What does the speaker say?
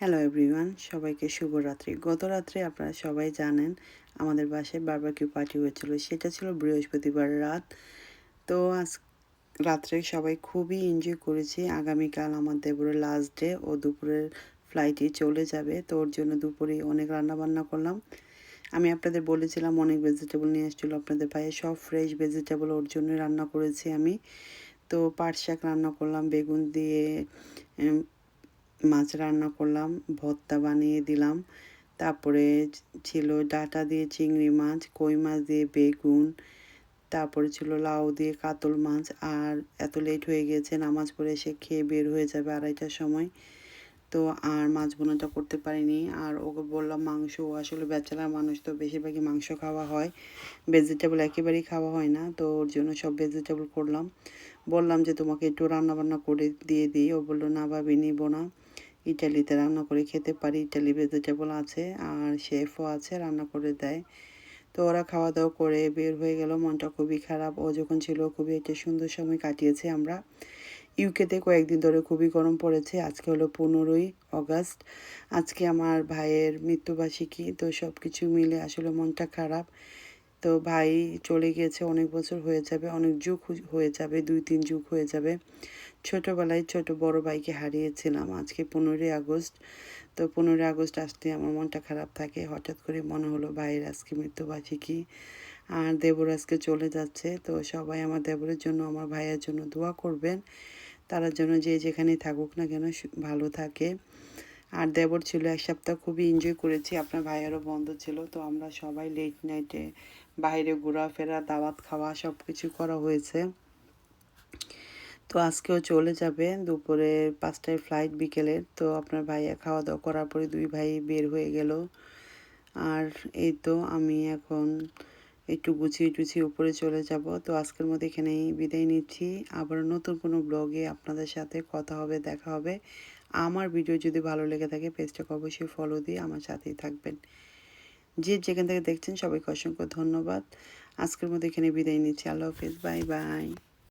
Hello everyone সবাইকে শুভরাত্রি। গত রাত্রে আপনারা সবাই জানেন আমাদের বাসায় বারবার বারবাকিউ পার্টি হয়েছিল। সেটা ছিল বৃহস্পতিবার রাত। তো আজ রাত্রে সবাই খুবই এনজয় করেছি। আগামীকাল আমার দেবরের লাস্ট ডে ও দুপুরের ফ্লাইটে চলে যাবে। তো ওর জন্য দুপুরে অনেক রান্না বান্না করলাম। আমি আপনাদের বলেছিলাম অনেক ভেজিটেবল নিয়ে এসেছিল আপনাদের ভাইয়ে সব ফ্রেশ ভেজিটেবল ওর জন্য রান্না করেছি আমি। তো পাট শাক রান্না করলাম, বেগুন দিয়ে মাছ রান্না করলাম, ভর্তা বানিয়ে দিলাম। তারপরে ছিল ডাটা দিয়ে চিংড়ি মাছ, কই মাছ দিয়ে বেগুন, তারপরে ছিল লাউ দিয়ে কাতল মাছ। আর এত লেট হয়ে গিয়েছে নামাজ পড়ে এসে খেয়ে বের হয়ে যাবে আড়াইটার সময়। তো আর মাছ বোনাটা করতে পারিনি। আর ওকে বললাম, মাংস, ও আসলে বেচারা মানুষ, তো বেশিরভাগই মাংস খাওয়া হয়। ভেজিটেবল একেবারেই খাওয়া হয় না। তো ওর জন্য সব ভেজিটেবল করলাম। বললাম যে, তোমাকে একটু রান্না বান্না করে দিয়ে দিই। ও বলল, না ভাবি, নিবো না। ইটালিতে রান্না করে খেতে পারি। ইটালি ভেজিটেবল আছে, আর শেফও আছে, রান্না করে দেয়। তো ওরা খাওয়া দাওয়া করে বের হয়ে গেল, মনটা খুবই খারাপ। ও যখন ছিল, খুবই একটা সুন্দর সময় কাটিয়েছে আমরা। ইউকেতে কয়েকদিন ধরে খুবই গরম পড়েছে। আজকে হলো পনেরোই অগাস্ট আজকে আমার ভাইয়ের মৃত্যুবার্ষিকী, তো সব কিছু মিলে আসলে মনটা খারাপ। তো ভাই চলে গিয়েছে, অনেক বছর হয়ে যাবে, অনেক যুগ হয়ে যাবে, দুই তিন যুগ হয়ে যাবে। ছোটোবেলায় ছোট বড় ভাইকে হারিয়েছিলাম আজকে পনেরোই আগস্ট। তো পনেরোই আগস্ট আসতে আমার মনটা খারাপ থাকে, হঠাৎ করে মনে হলো ভাইয়ের আজকে মৃত্যুবার্ষিকী আর দেবর আজকে চলে যাচ্ছে। তো সবাই আমার দেবরের জন্য, আমার ভাইয়ের জন্য দোয়া করবেন। তারা জন্য যে যেখানে থাকুক না কেন ভালো থাকে। আর দেবর ছিল এক সপ্তাহ খুবই এনজয় করেছি। আপনার ভাইয়েরও বন্ধ ছিল, তো আমরা সবাই লেট নাইটে বাইরে ঘোরাফেরা, দাওয়াত খাওয়া সব কিছু করা হয়েছে। তো আজকেও চলে যাবে দুপুরে পাঁচটায় ফ্লাইট বিকেলের তো আপনার ভাইয়া খাওয়া দাওয়া করার পরে দুই ভাই বের হয়ে গেল। আর এই তো আমি এখন একটু গুছিয়ে টুছিয়ে উপরে চলে যাব। তো আজকের মতো এখানেই বিদায় নিচ্ছি। আবার নতুন কোনো ব্লগে আপনাদের সাথে কথা হবে, দেখা হবে। আমার ভিডিও যদি ভালো লেগে থাকে, পেজটাকে অবশ্যই ফলো দিয়ে আমার সাথেই থাকবেন। যে যেখান থেকে দেখছেন, সবাইকে অসংখ্য ধন্যবাদ। আজকের মতো এখানে বিদায় নিচ্ছি। আল্লাহ হাফিজ। Bye bye.